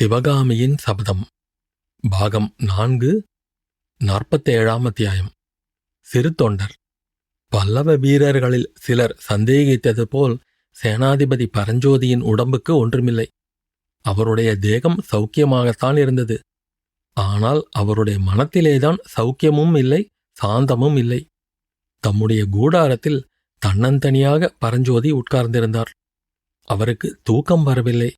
சிவகாமியின் சபதம். பாகம் நான்கு நாற்பத்தேழாம் அத்தியாயம். சிறு தொண்டர் பல்லவ வீரர்களில் சிலர் சந்தேகித்தது போல் சேனாதிபதி பரஞ்சோதியின் உடம்புக்கு ஒன்றுமில்லை. அவருடைய தேகம் சௌக்கியமாகத்தான் இருந்தது. ஆனால் அவருடைய மனத்திலேதான் சௌக்கியமும் இல்லை சாந்தமும் இல்லை. தம்முடைய கூடாரத்தில் தன்னந்தனியாக பரஞ்சோதி உட்கார்ந்திருந்தார். அவருக்கு தூக்கம் வரவில்லை.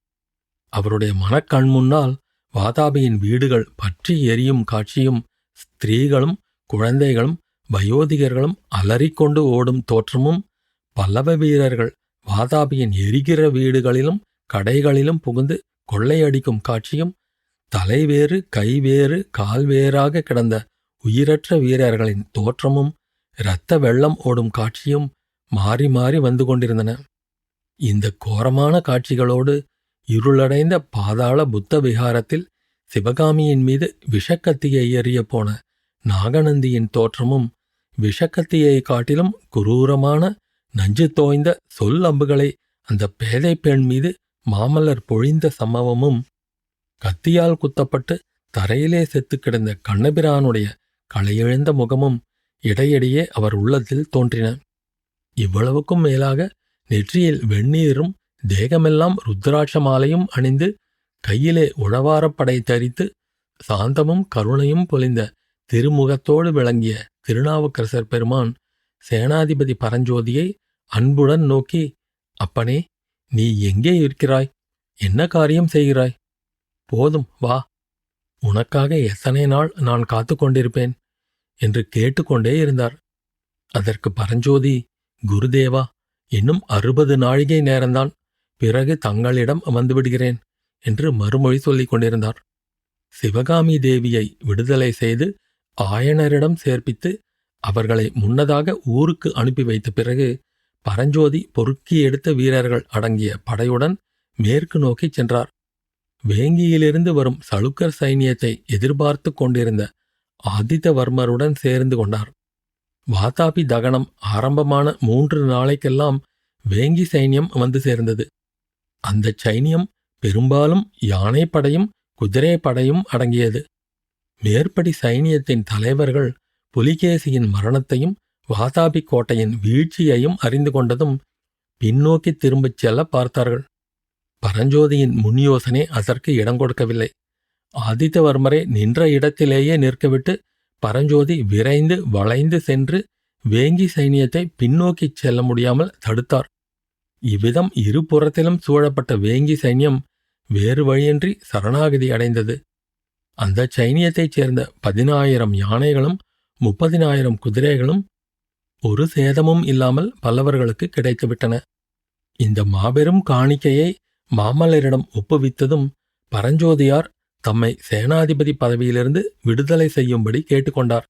அவருடைய மனக்கண் முன்னால் வாதாபியின் வீடுகள் பற்றி எரியும் காட்சியும் ஸ்திரீகளும் குழந்தைகளும் வயோதிகர்களும் அலறிக்கொண்டு ஓடும் தோற்றமும் பல்லவ வீரர்கள் வாதாபியின் எரிகிற வீடுகளிலும் கடைகளிலும் புகுந்து கொள்ளையடிக்கும் காட்சியும் தலைவேறு கைவேறு கால்வேறாக கிடந்த உயிரற்ற வீரர்களின் தோற்றமும் இரத்த வெள்ளம் ஓடும் காட்சியும் மாறி மாறி வந்து கொண்டிருந்தன. இந்த கோரமான காட்சிகளோடு இருளடைந்த பாதாள புத்த விகாரத்தில் சிவகாமியின் மீது விஷக்கத்தியை எறிய போன நாகநந்தியின் தோற்றமும் விஷக்கத்தியை காட்டிலும் குரூரமான நஞ்சு தோய்ந்த சொல் அம்புகளை அந்த பேதை பெண் மீது மாமல்லர் பொழிந்த சம்பவமும் கத்தியால் குத்தப்பட்டு தரையிலே செத்து கிடந்த கண்ணபிரானுடைய களையெழுந்த முகமும் இடையிடையே அவர் உள்ளத்தில் தோன்றின. இவ்வளவுக்கும் மேலாக நெற்றியில் வெந்நீரும் தேகமெல்லாம் ருத்ராட்ச மாலையும் அணிந்து கையிலே உழவாரப்படை தரித்து சாந்தமும் கருணையும் பொலிந்த திருமுகத்தோடு விளங்கிய திருநாவுக்கரசர் பெருமான் சேனாதிபதி பரஞ்சோதியை அன்புடன் நோக்கி அப்பனே நீ எங்கே இருக்கிறாய்? என்ன காரியம் செய்கிறாய்? போதும் வா. உனக்காக எத்தனை நாள் நான் காத்து கொண்டிருப்பேன்? என்று கேட்டுக்கொண்டே இருந்தார். அதற்கு பரஞ்சோதி குருதேவா இன்னும் அறுபது நாழிகை நேரம்தான். பிறகு தங்களிடம் வந்துவிடுகிறேன் என்று மறுமொழி சொல்லிக் கொண்டிருந்தார். சிவகாமி தேவியை விடுதலை செய்து ஆயனரிடம் சேர்ப்பித்து அவர்களை முன்னதாக ஊருக்கு அனுப்பி வைத்த பிறகு பரஞ்சோதி பொறுக்கி எடுத்த வீரர்கள் அடங்கிய படையுடன் மேற்கு நோக்கிச் சென்றார். வேங்கியிலிருந்து வரும் சளுக்கர் சைனியத்தை எதிர்பார்த்து கொண்டிருந்த ஆதித்தவர்மருடன் சேர்ந்து கொண்டார். வாதாபி தகனம் ஆரம்பமான மூன்று நாளைக்கெல்லாம் வேங்கி சைன்யம் வந்து சேர்ந்தது. அந்த சைனியம் பெரும்பாலும் யானைப்படையும் குதிரைப்படையும் அடங்கியது. மேற்படி சைனியத்தின் தலைவர்கள் புலிகேசியின் மரணத்தையும் வாதாபி கோட்டையின் வீழ்ச்சியையும் அறிந்து கொண்டதும் பின்னோக்கி திரும்பிச் செல்ல பார்த்தார்கள். பரஞ்சோதியின் முன் யோசனை அதற்கு இடம் கொடுக்கவில்லை. ஆதித்தவர்மரை நின்ற இடத்திலேயே நிற்கவிட்டு பரஞ்சோதி விரைந்து வளைந்து சென்று வேங்கி சைனியத்தை பின்னோக்கிச் செல்ல முடியாமல் தடுத்தார். இவ்விதம் இருபுறத்திலும் சூழப்பட்ட வேங்கி சைன்யம் வேறு வழியின்றி சரணாகதி அடைந்தது. அந்த சைனியத்தைச் சேர்ந்த பதினாயிரம் யானைகளும் முப்பதினாயிரம் குதிரைகளும் ஒரு சேதமும் இல்லாமல் பல்லவர்களுக்கு கிடைத்துவிட்டன. இந்த மாபெரும் காணிக்கையை மாமல்லரிடம் ஒப்புவித்ததும் பரஞ்சோதியார் தம்மை சேனாதிபதி பதவியிலிருந்து விடுதலை செய்யும்படி கேட்டுக்கொண்டார்.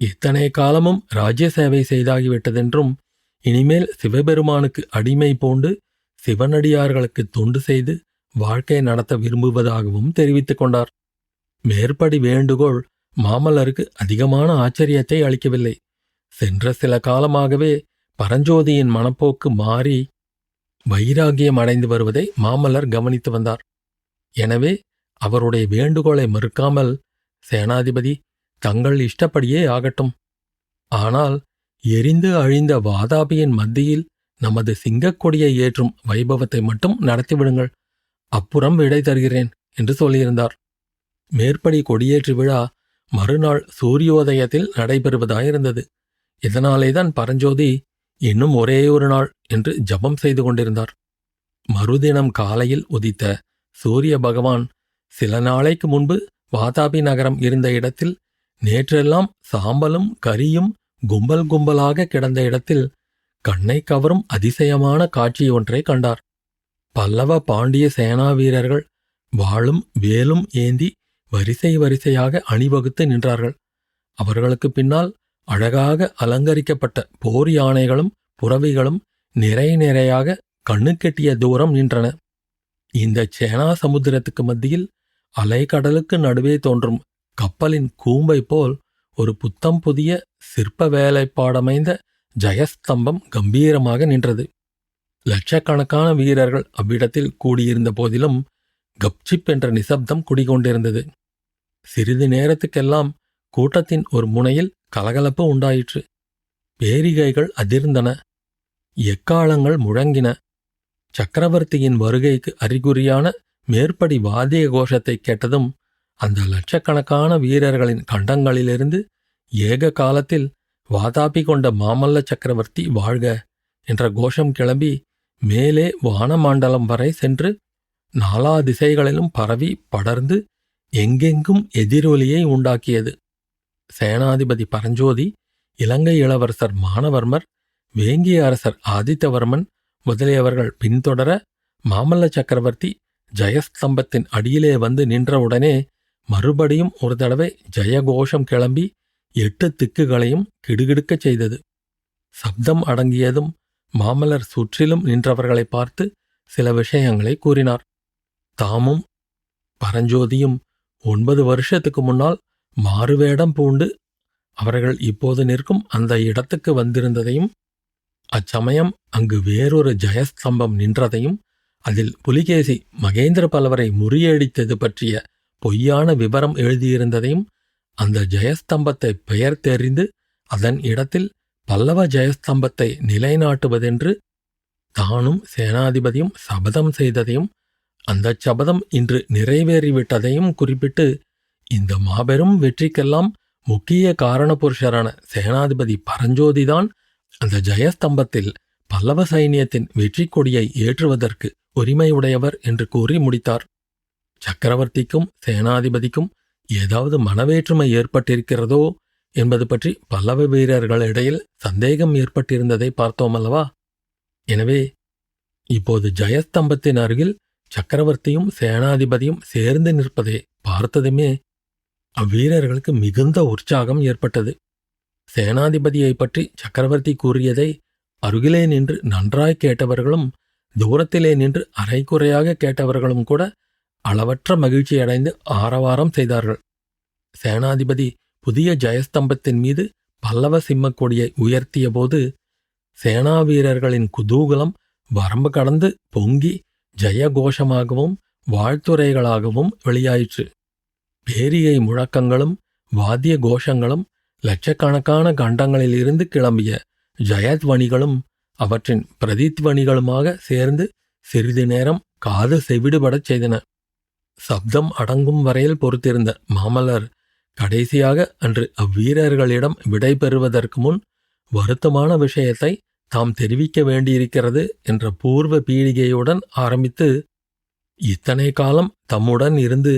இத்தனை காலமும் ராஜ்ய சேவை செய்தாகிவிட்டதென்றும் இனிமேல் சிவபெருமானுக்கு அடிமை பூண்டு சிவனடியார்களுக்கு தொண்டு செய்து வாழ்க்கை நடத்த விரும்புவதாகவும் தெரிவித்துக் கொண்டார். மேற்படி வேண்டுகோள் மாமல்லருக்கு அதிகமான ஆச்சரியத்தை அளிக்கவில்லை. சென்ற சில காலமாகவே பரஞ்சோதியின் மனப்போக்கு மாறி வைராகியம் அடைந்து வருவதை மாமல்லர் கவனித்து வந்தார். எனவே அவருடைய வேண்டுகோளை மறுக்காமல் சேனாதிபதி தங்கள் இஷ்டப்படியே ஆகட்டும். ஆனால் எரிந்து அழிந்த வாதாபியின் மத்தியில் நமது சிங்கக்கொடியை ஏற்றும் வைபவத்தை மட்டும் நடத்திவிடுங்கள் அப்புறம் விடை தருகிறேன் என்று சொல்லியிருந்தார். மேற்படி கொடியேற்று விழா மறுநாள் சூரியோதயத்தில் நடைபெறுவதாயிருந்தது. இதனாலேதான் பரஞ்சோதி இன்னும் ஒரே ஒரு நாள் என்று ஜபம் செய்து கொண்டிருந்தார். மறுதினம் காலையில் உதித்த சூரிய பகவான் சில நாளைக்கு முன்பு வாதாபி நகரம் இருந்த இடத்தில் நேற்றெல்லாம் சாம்பலும் கரியும் கும்பல் கும்பலாக கிடந்த இடத்தில் கண்ணை கவரும் அதிசயமான காட்சி ஒன்றை கண்டார். பல்லவ பாண்டிய சேனா வீரர்கள் வாளும் வேலும் ஏந்தி வரிசை வரிசையாக அணிவகுத்து நின்றார்கள். அவர்களுக்கு பின்னால் அழகாக அலங்கரிக்கப்பட்ட போர் யானைகளும் புறவிகளும் நிறை நிறையாக கண்ணுக்கெட்டிய தூரம் நின்றன. இந்த சேனா சமுத்திரத்துக்கு மத்தியில் அலைக்கடலுக்கு நடுவே தோன்றும் கப்பலின் கூம்பை போல் ஒரு புத்தம் புதிய சிற்ப வேலைப்பாடமைந்த ஜெயஸ்தம்பம் கம்பீரமாக நின்றது. லட்சக்கணக்கான வீரர்கள் அவ்விடத்தில் கூடியிருந்த போதிலும் கப்சிப் என்ற நிசப்தம் குடிகொண்டிருந்தது. சிறிது நேரத்துக்கெல்லாம் கூட்டத்தின் ஒரு முனையில் கலகலப்பு உண்டாயிற்று. பேரிகைகள் அதிர்ந்தன. எக்காலங்கள் முழங்கின. சக்கரவர்த்தியின் வருகைக்கு அறிகுறியான மேற்படி வாதிய கோஷத்தை கேட்டதும் அந்த லட்சக்கணக்கான வீரர்களின் கண்டங்களிலிருந்து ஏக காலத்தில் வாதாபி கொண்ட மாமல்ல சக்கரவர்த்தி வாழ்க என்ற கோஷம் கிளம்பி மேலே வானமாண்டலம் வரை சென்று நாலா திசைகளிலும் பரவி படர்ந்து எங்கெங்கும் எதிரொலியை உண்டாக்கியது. சேனாதிபதி பரஞ்சோதி இலங்கை இளவரசர் மானவர்மர் வேங்கிய அரசர் ஆதித்தவர்மன் முதலியவர்கள் பின்தொடர மாமல்ல சக்கரவர்த்தி ஜெயஸ்தம்பத்தின் அடியிலே வந்து நின்றவுடனே மறுபடியும் ஒரு தடவை ஜெயகோஷம் கிளம்பி எட்டு திக்குகளையும் கிடுகிடுக்கச் செய்தது. சப்தம் அடங்கியதும் மாமலர் சுற்றிலும் நின்றவர்களை பார்த்து சில விஷயங்களை கூறினார். தாமும் பரஞ்சோதியும் ஒன்பது வருஷத்துக்கு முன்னால் மாறுவேடம் பூண்டு அவர்கள் இப்போது நிற்கும் அந்த இடத்துக்கு வந்திருந்ததையும் அச்சமயம் அங்கு வேறொரு ஜெயஸ்தம்பம் நின்றதையும் அதில் புலிகேசி மகேந்திர பல்லவரை முறியடித்தது பற்றிய பொய்யான விவரம் எழுதியிருந்ததையும் அந்த ஜெயஸ்தம்பத்தை பெயர் தெரிந்து அதன் இடத்தில் பல்லவ ஜெயஸ்தம்பத்தை நிலைநாட்டுவதென்று தானும் சேனாதிபதியும் சபதம் செய்ததையும் அந்தச் சபதம் இன்று நிறைவேறிவிட்டதையும் குறிப்பிட்டு இந்த மாபெரும் வெற்றிக்கெல்லாம் முக்கிய காரணபுருஷரான சேனாதிபதி பரஞ்சோதிதான் அந்த ஜெயஸ்தம்பத்தில் பல்லவ சைனியத்தின் வெற்றி கொடியை ஏற்றுவதற்கு உரிமையுடையவர் என்று கூறி முடித்தார். சக்கரவர்த்திக்கும் சேனாதிபதிக்கும் ஏதாவது மனவேற்றுமை ஏற்பட்டிருக்கிறதோ என்பது பற்றி பல்லவ வீரர்களிடையில் சந்தேகம் ஏற்பட்டிருந்ததை பார்த்தோம் அல்லவா? எனவே இப்போது ஜெயஸ்தம்பத்தின் அருகில் சக்கரவர்த்தியும் சேனாதிபதியும் சேர்ந்து நிற்பதை பார்த்ததுமே அவ்வீரர்களுக்கு மிகுந்த உற்சாகம் ஏற்பட்டது. சேனாதிபதியை பற்றி சக்கரவர்த்தி கூறியதை அருகிலே நின்று நன்றாய் கேட்டவர்களும் தூரத்திலே நின்று அரைக்குறையாக கேட்டவர்களும் கூட அளவற்ற மகிழ்ச்சியடைந்து ஆரவாரம் செய்தார்கள். சேனாதிபதி புதிய ஜெயஸ்தம்பத்தின் மீது பல்லவ சிம்மக் கொடியை உயர்த்தியபோது சேனா வீரர்களின் குதூகலம் வரம்பு கடந்து பொங்கி ஜெயகோஷமாகவும் வாழ்த்துரைகளாகவும் வெளியாயிற்று. பேரியை முழக்கங்களும் வாத்திய கோஷங்களும் லட்சக்கணக்கான கண்டங்களிலிருந்து கிளம்பிய ஜெயத்வனிகளும் அவற்றின் பிரதித்வணிகளுமாக சேர்ந்து சிறிது நேரம் காது செவிடுபடச் செய்தன. சப்தம் அடங்கும் வரையில் பொறுத்திருந்த மாமல்லர் கடைசியாக அன்று அவ்வீரர்களிடம் விடை பெறுவதற்கு முன் வருத்தமான விஷயத்தை தாம் தெரிவிக்க வேண்டியிருக்கிறது என்ற பூர்வ பீடிகையுடன் ஆரம்பித்து இத்தனை காலம் தம்முடன் இருந்து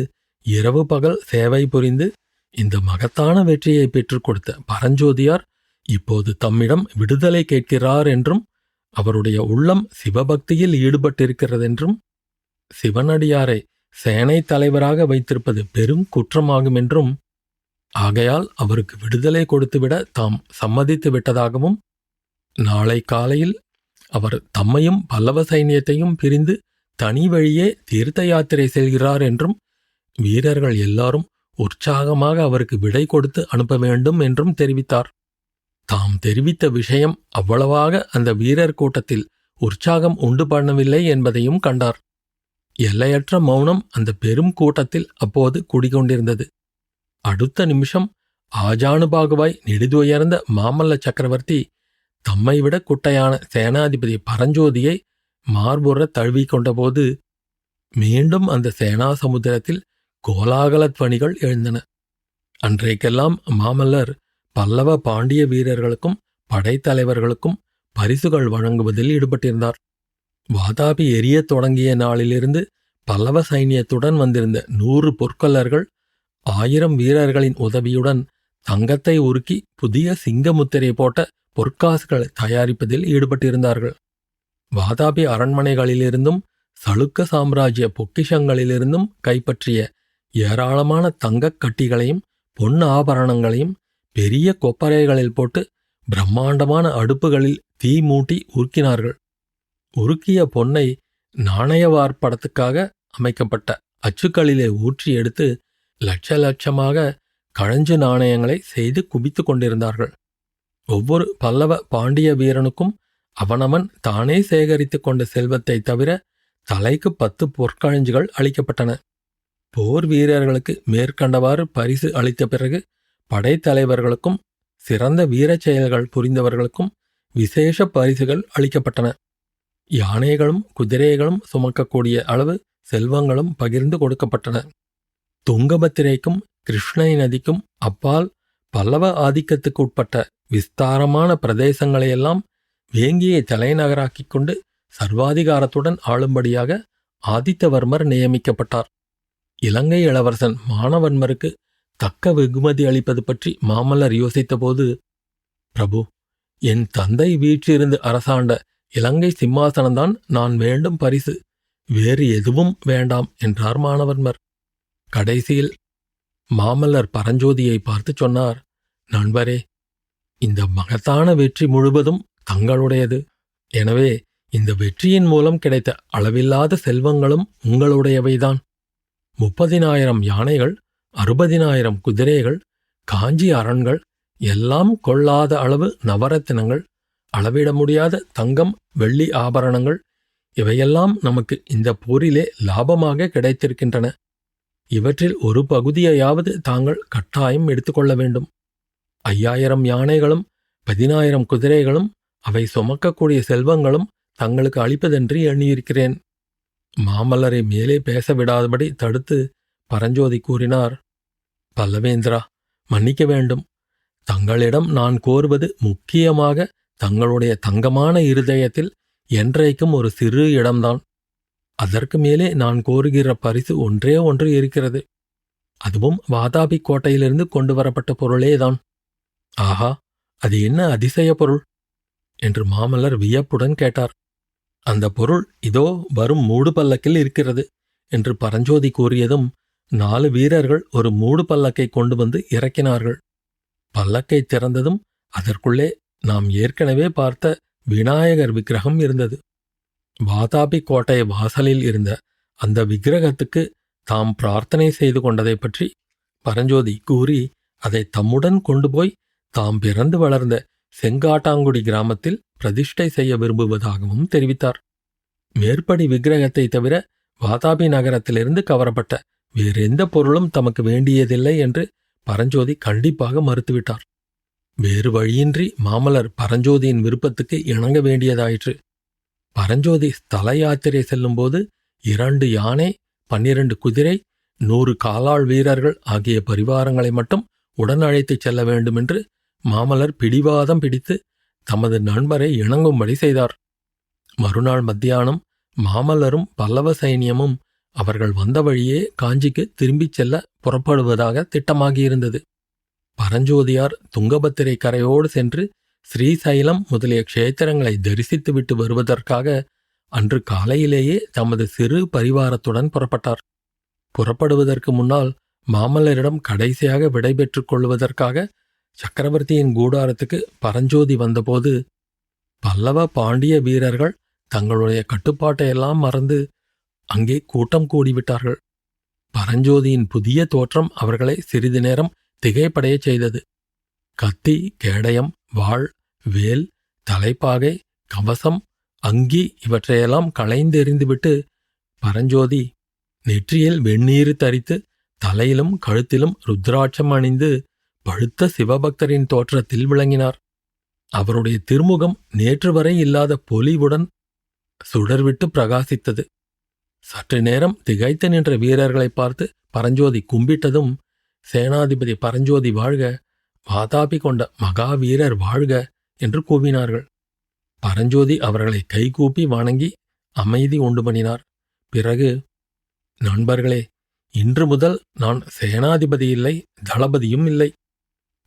இரவு பகல் சேவை புரிந்து இந்த மகத்தான வெற்றியை பெற்றுக் கொடுத்த பரஞ்சோதியார் இப்போது தம்மிடம் விடுதலை கேட்கிறார் என்றும் அவருடைய உள்ளம் சிவபக்தியில் ஈடுபட்டிருக்கிறதென்றும் சிவனடியாரை சேனை தலைவராக வைத்திருப்பது பெரும் குற்றமாகும் என்றும் ஆகையால் அவருக்கு விடுதலை கொடுத்துவிட தாம் சம்மதித்து விட்டதாகவும் நாளை காலையில் அவர் தம்மையும் பல்லவ சைன்யத்தையும் பிரிந்து தனி வழியே தீர்த்த யாத்திரை செல்கிறார் என்றும் வீரர்கள் எல்லாரும் உற்சாகமாக அவருக்கு விடை கொடுத்து அனுப்ப வேண்டும் என்றும் தெரிவித்தார். தாம் தெரிவித்த விஷயம் அவ்வளவாக அந்த வீரர் கூட்டத்தில் உற்சாகம் உண்டு பண்ணவில்லை என்பதையும் கண்டார். எல்லையற்ற மௌனம் அந்த பெரும் கூட்டத்தில் அப்போது குடிகொண்டிருந்தது. அடுத்த நிமிஷம் ஆஜானுபாகுவாய் நெடுதுயர்ந்த மாமல்ல சக்கரவர்த்தி தம்மை விட குட்டையான சேனாதிபதி பரஞ்சோதியை மார்புற தழுவிக்கொண்டபோது மீண்டும் அந்த சேனா சமுத்திரத்தில் கோலாகலத் பணிகள் எழுந்தன. அன்றைக்கெல்லாம் மாமல்லர் பல்லவ பாண்டிய வீரர்களுக்கும் படைத்தலைவர்களுக்கும் பரிசுகள் வழங்குவதில் ஈடுபட்டிருந்தார். வாதாபி எரியத் தொடங்கிய நாளிலிருந்து பல்லவ சைனியத்துடன் வந்திருந்த நூறு பொற்கொல்லர்கள் ஆயிரம் வீரர்களின் உதவியுடன் தங்கத்தை உருக்கி புதிய சிங்கமுத்திரை போட்ட பொற்காசுகளை தயாரிப்பதில் ஈடுபட்டிருந்தார்கள். வாதாபி அரண்மனைகளிலிருந்தும் சளுக்க சாம்ராஜ்ய பொக்கிஷங்களிலிருந்தும் கைப்பற்றிய ஏராளமான தங்கக் கட்டிகளையும் பொன் ஆபரணங்களையும் பெரிய கொப்பரைகளில் போட்டு பிரம்மாண்டமான அடுப்புகளில் தீ மூட்டி உருக்கினார்கள். உருக்கிய பொன்னை நாணயவார் படத்துக்காக அமைக்கப்பட்ட அச்சுக்களிலே ஊற்றி எடுத்து லட்ச லட்சமாக கழஞ்சு நாணயங்களை செய்து குவித்துக் கொண்டிருந்தார்கள். ஒவ்வொரு பல்லவ பாண்டிய வீரனுக்கும் அவனவன் தானே சேகரித்துக் கொண்ட செல்வத்தை தவிர தலைக்கு பத்து பொற்கழஞ்சுகள் அளிக்கப்பட்டன. போர் வீரர்களுக்கு மேற்கண்டவாறு பரிசு அளித்த பிறகு படைத்தலைவர்களுக்கும் சிறந்த வீரச் செயல்கள் புரிந்தவர்களுக்கும் விசேஷ பரிசுகள் அளிக்கப்பட்டன. யானைகளும் குதிரைகளும் சுமக்கக்கூடிய அளவு செல்வங்களும் பகிர்ந்து கொடுக்கப்பட்டன. துங்கபத்திரைக்கும் கிருஷ்ணை நதிக்கும் அப்பால் பல்லவ ஆதிக்கத்துக்கு உட்பட்ட விஸ்தாரமான பிரதேசங்களையெல்லாம் வேங்கியை தலைநகராக்கிக் கொண்டு சர்வாதிகாரத்துடன் ஆளும்படியாக ஆதித்தவர்மர் நியமிக்கப்பட்டார். இலங்கை இளவரசன் மானவன்மருக்கு தக்க வெகுமதி அளிப்பது பற்றி மாமல்லர் யோசித்தபோது பிரபு என் தந்தை வீற்றிருந்து அரசாண்ட இலங்கை சிம்மாசனம்தான் நான் வேண்டும் பரிசு. வேறு எதுவும் வேண்டாம் என்றார் மாணவன்மர். கடைசியில் மாமல்லர் பரஞ்சோதியை பார்த்து சொன்னார் நண்பரே இந்த மகத்தான வெற்றி முழுவதும் தங்களுடையது. எனவே இந்த வெற்றியின் மூலம் கிடைத்த அளவில்லாத செல்வங்களும் உங்களுடையவைதான். முப்பதினாயிரம் யானைகள் அறுபதினாயிரம் குதிரைகள் காஞ்சி அரண்கள் எல்லாம் கொள்ளாத அளவு நவரத்தினங்கள் அளவிட முடியாத தங்கம் வெள்ளி ஆபரணங்கள் இவையெல்லாம் நமக்கு இந்த போரிலே லாபமாக கிடைத்திருக்கின்றன. இவற்றில் ஒரு பகுதியையாவது தாங்கள் கட்டாயம் எடுத்துக்கொள்ள வேண்டும். ஐயாயிரம் யானைகளும் பதினாயிரம் குதிரைகளும் அவை சுமக்கக்கூடிய செல்வங்களும் தங்களுக்கு அளிப்பதென்று எண்ணியிருக்கிறேன். மாமல்லரை மேலே பேச விடாதபடி தடுத்து பரஞ்சோதி கூறினார் பல்லவேந்திரா மன்னிக்க வேண்டும். தங்களிடம் நான் கோருவது முக்கியமாக தங்களுடைய தங்கமான இருதயத்தில் என்றைக்கும் ஒரு சிறு இடம்தான். அதற்கு மேலே நான் கோருகிற பரிசு ஒன்றே ஒன்று இருக்கிறது. அதுவும் வாதாபி கோட்டையிலிருந்து கொண்டு வரப்பட்ட பொருளேதான். ஆஹா அது என்ன அதிசய பொருள்? என்று மாமல்லர் வியப்புடன் கேட்டார். அந்த பொருள் இதோ வரும் மூடு பல்லக்கில் இருக்கிறது என்று பரஞ்சோதி கூறியதும் நாலு வீரர்கள் ஒரு மூடு பல்லக்கை கொண்டு வந்து இறக்கினார்கள். பல்லக்கை திறந்ததும் அதற்குள்ளே நாம் ஏற்கனவே பார்த்த விநாயகர் விக்கிரகம் இருந்தது. வாதாபி கோட்டை வாசலில் இருந்த அந்த விக்கிரகத்துக்கு தாம் பிரார்த்தனை செய்து கொண்டதை பற்றி பரஞ்சோதி கூறி அதை தம்முடன் கொண்டு போய் தாம் பிறந்து வளர்ந்த செங்காட்டாங்குடி கிராமத்தில் பிரதிஷ்டை செய்ய விரும்புவதாகவும் தெரிவித்தார். மேற்படி விக்கிரகத்தை தவிர வாதாபி நகரத்திலிருந்து கவரப்பட்ட வேறெந்த பொருளும் தமக்கு வேண்டியதில்லை என்று பரஞ்சோதி கண்டிப்பாக மறுத்துவிட்டார். வேறு வழியின்றி மாமலர் பரஞ்சோதியின் விருப்பத்துக்கு இணங்க வேண்டியதாயிற்று. பரஞ்சோதி ஸ்தல யாத்திரை செல்லும்போது இரண்டு யானை பன்னிரண்டு குதிரை நூறு காலாள் வீரர்கள் ஆகிய பரிவாரங்களை மட்டும் உடன் அழைத்துச் செல்ல வேண்டுமென்று மாமலர் பிடிவாதம் பிடித்து தமது நண்பரை இணங்கும்படி செய்தார். மறுநாள் மத்தியானம் மாமல்லரும் பல்லவ சைனியமும் அவர்கள் வந்த வழியே காஞ்சிக்கு திரும்பிச் செல்ல புறப்படுவதாக திட்டமாகியிருந்தது. பரஞ்சோதியார் துங்கபத்திரை கரையோடு சென்று ஸ்ரீசைலம் முதலிய க்ஷேத்திரங்களை தரிசித்துவிட்டு வருவதற்காக அன்று காலையிலேயே தமது சிறு பரிவாரத்துடன் புறப்பட்டார். புறப்படுவதற்கு முன்னால் மாமல்லரிடம் கடைசியாக விடைபெற்றுக் கொள்வதற்காக சக்கரவர்த்தியின் கூடாரத்துக்கு பரஞ்சோதி வந்தபோது பல்லவ பாண்டிய வீரர்கள் தங்களுடைய கட்டுப்பாட்டையெல்லாம் மறந்து அங்கே கூட்டம் கூடிவிட்டார்கள். பரஞ்சோதியின் புதிய தோற்றம் அவர்களை சிறிது நேரம் திகைப்படையச் செய்தது. கத்தி கேடயம் வாள் வேல் தலைப்பாகை கவசம் அங்கி இவற்றையெல்லாம் களைந்தெறிந்துவிட்டு பரஞ்சோதி நெற்றியில் வெந்நீர் தரித்து தலையிலும் கழுத்திலும் ருத்ராட்சம் அணிந்து பழுத்த சிவபக்தரின் தோற்றத்தில் விளங்கினார். அவருடைய திருமுகம் நேற்று வரை இல்லாத பொலிவுடன் சுடர்விட்டு பிரகாசித்தது. சற்று நேரம் திகைத்து நின்ற வீரர்களை பார்த்து பரஞ்சோதி கும்பிட்டதும் சேனாதிபதி பரஞ்சோதி வாழ்க வாதாபி கொண்ட மகாவீரர் வாழ்க என்று கூவினார்கள். பரஞ்சோதி அவர்களை கைகூப்பி வணங்கி அமைதி உண்டு பண்ணினார். பிறகு நண்பர்களே இன்று முதல் நான் சேனாதிபதி இல்லை தளபதியும் இல்லை.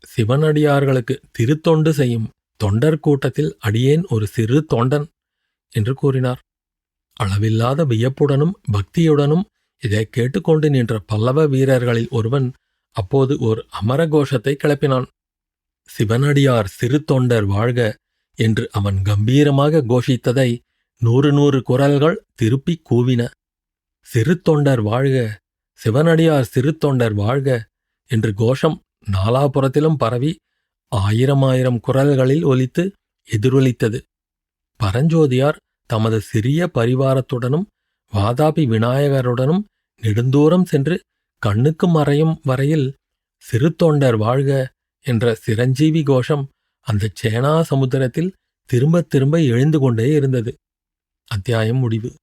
சிவனடியார்களுக்கு திருத்தொண்டு செய்யும் தொண்டர் கூட்டத்தில் அடியேன் ஒரு சிறு தொண்டன் என்று கூறினார். அளவில்லாத வியப்புடனும் பக்தியுடனும் இதை கேட்டுக்கொண்டு நின்ற பல்லவ வீரர்களில் ஒருவன் அப்போது ஓர் அமர கோஷத்தை கிளப்பினான். சிவனடியார் சிறு தொண்டர் வாழ்க என்று அவன் கம்பீரமாக கோஷித்ததை நூறு நூறு குரல்கள் திருப்பிக் கூவின. சிறு தொண்டர் வாழ்க சிவனடியார் சிறு தொண்டர் வாழ்க என்று கோஷம் நாலாபுறத்திலும் பரவி ஆயிரம் ஆயிரம் குரல்களில் ஒலித்து எதிரொலித்தது. பரஞ்சோதியார் தமது சிறிய பரிவாரத்துடனும் வாதாபி விநாயகருடனும் நெடுந்தூரம் சென்று கண்ணுக்கு மறையும் வரையில் சிறு தொண்டர் வாழ்க என்ற சிரஞ்சீவி கோஷம் அந்த சேனா சமுத்திரத்தில் திரும்பத் திரும்ப எழுந்து கொண்டே இருந்தது. அத்தியாயம் முடிவு.